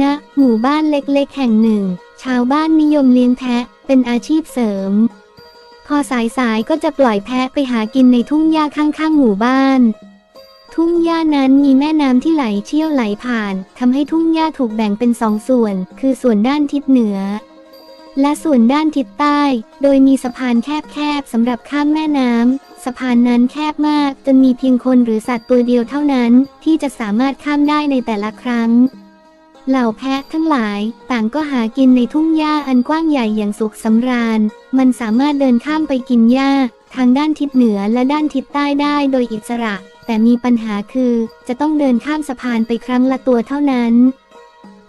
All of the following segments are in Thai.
ณหมู่บ้านเล็กๆ แห่งหนึ่ง ชาวบ้านนิยมเลี้ยงแพะเป็นอาชีพเสริม พอสายๆก็จะปล่อยแพะไปหากินในทุ่งหญ้าข้างๆ หมู่บ้าน ทุ่งหญ้านั้นมีแม่น้ำที่ไหลเชี่ยวไหลผ่านทำให้ทุ่งหญ้าถูกแบ่งเป็นสองส่วน คือส่วนด้านทิศเหนือ และส่วนด้านทิศใต้ โดยมีสะพานแคบๆสำหรับข้ามแม่น้ำสะพานนั้นแคบมากจนมีเพียงคนหรือสัตว์ตัวเดียวเท่านั้น ที่จะสามารถข้ามได้ในแต่ละครั้ง เหล่าแพะทั้งหลายต่างก็หากินในทุ่งหญ้าอันกว้างใหญ่อย่างสุขสำราญ มันสามารถเดินข้ามไปกินหญ้า ทางด้านทิศเหนือและด้านทิศใต้ได้โดยอิสระ แต่มีปัญหาคือจะต้องเดินข้ามสะพานไปครั้งละตัวเท่านั้น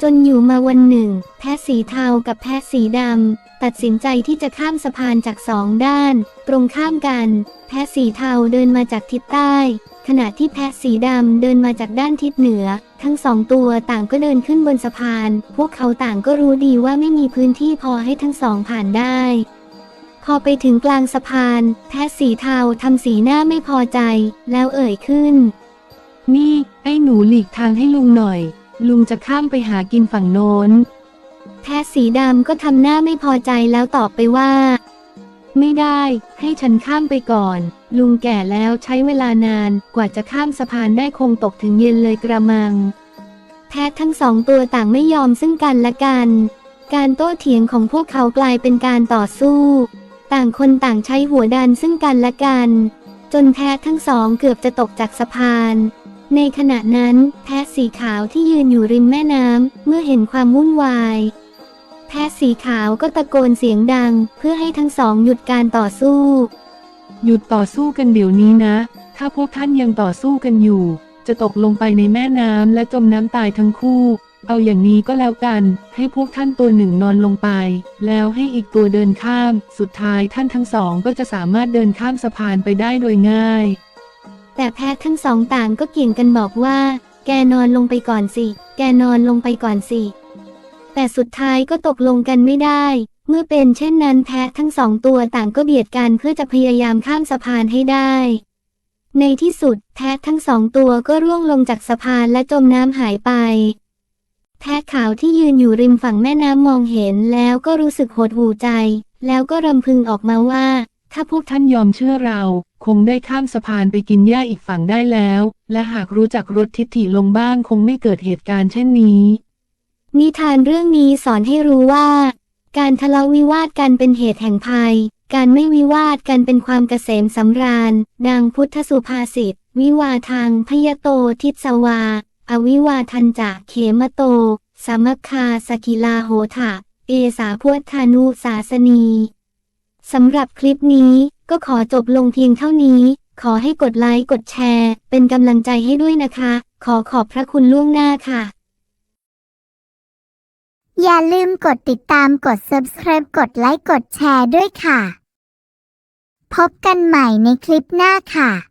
จนอยู่มาวันหนึ่ง แพะสีเทากับแพะสีดำ ตัดสินใจที่จะข้ามสะพานจากสองด้าน ตรงข้ามกัน แพะสีเทาเดินมาจากทิศใต้ ขณะที่แพะสีดำเดินมาจากด้านทิศเหนือ ทั้งสองตัวต่างก็เดินขึ้นบนสะพาน พวกเขาต่างก็รู้ดีว่าไม่มีพื้นที่พอให้ทั้งสองผ่านได้ พอไปถึงกลางสะพาน แพะสีเทาทำสีหน้าไม่พอใจ แล้วเอ่ยขึ้น นี่ ไอ้หนูหลีกทางให้ลุงหน่อย ลุงจะข้ามไปหากินฝั่งโน้น แพะสีดำก็ทำหน้าไม่พอใจแล้วตอบไปว่า ไม่ได้ ให้ฉันข้ามไปก่อน ลุงแก่แล้วใช้เวลานานกว่าจะข้ามสะพานได้คงตกถึงเย็นเลยกระมัง แพะทั้งสองตัวต่างไม่ยอมซึ่งกันและกัน การโต้เถียงของพวกเขากลายเป็นการต่อสู้ ต่างคนต่างใช้หัวดันซึ่งกันและกัน จนแพะทั้งสองเกือบจะตกจากสะพาน ในขณะนั้น แพะสีขาวที่ยืนอยู่ริมแม่น้ำเมื่อเห็นความวุ่นวาย แพะสีขาวก็ตะโกนเสียงดัง เพื่อให้ทั้งสองหยุดการต่อสู้ หยุดต่อสู้กันเดี๋ยวนี้นะ ถ้าพวกท่านยังต่อสู้กันอยู่ จะตกลงไปในแม่น้ำและจมน้ำตายทั้งคู่ เอาอย่างนี้ก็แล้วกัน ให้พวกท่านตัวหนึ่งนอนลงไป แล้วให้อีกตัวเดินข้าม สุดท้ายท่านทั้งสองก็จะสามารถเดินข้ามสะพานไปได้โดยง่าย แต่แพทย์ทั้งสองต่างก็เกี่ยงกันบอกว่า แกนอนลงไปก่อนสิ แกนอนลงไปก่อนสิ แต่สุดท้ายก็ตกลงกันไม่ได้ เมื่อเป็นเช่นนั้นแพะทั้งสองตัวต่างก็เบียดกันเพื่อจะพยายามข้ามสะพานให้ได้ ในที่สุดแพะทั้งสองตัวก็ร่วงลงจากสะพานและจมน้ำหายไป แพะขาวที่ยืนอยู่ริมฝั่งแม่น้ำมองเห็นแล้วก็รู้สึกหดหู่ใจ แล้วก็รำพึงออกมาว่า ถ้าพวกท่านยอมเชื่อเรา คงได้ข้ามสะพานไปกินหญ้าอีกฝั่งได้แล้ว และหากรู้จักรถทิฐิลงบ้างคงไม่เกิดเหตุการณ์เช่นนี้ นิทานเรื่องนี้สอนให้รู้ว่า การทะเลาะวิวาทกันเป็นเหตุแห่งภัย การไม่วิวาทกันเป็นความเกษมสำราญ ดังพุทธสุภาษิต วิวาทังพยโตทิศวา อวิวาทันจะเขมโตสามัคคาสกิลาโหทะเอสาพวธานุสาสนี สำหรับคลิปนี้ก็ขอจบลงเพียงเท่านี้ ขอให้กดไลค์กดแชร์ เป็นกำลังใจให้ด้วยนะคะ ขอขอบพระคุณล่วงหน้าค่ะ อย่าลืมกดติดตามกด subscribe กดไลค์กดแชร์ด้วยค่ะ พบกันใหม่ในคลิปหน้าค่ะ